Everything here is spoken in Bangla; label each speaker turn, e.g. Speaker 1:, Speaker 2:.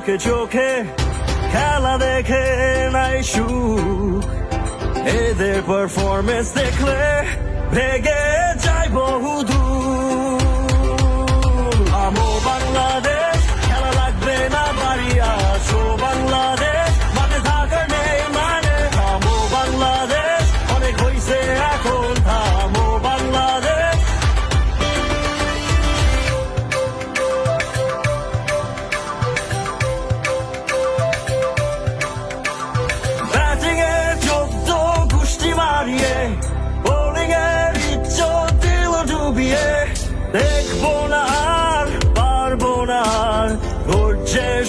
Speaker 1: চোখে চোখে খেলা দেখে নাই সুখ। এদের পারফরমেন্স দেখলে ভেগে দেখব না আর পারব না আর ধৈর্যের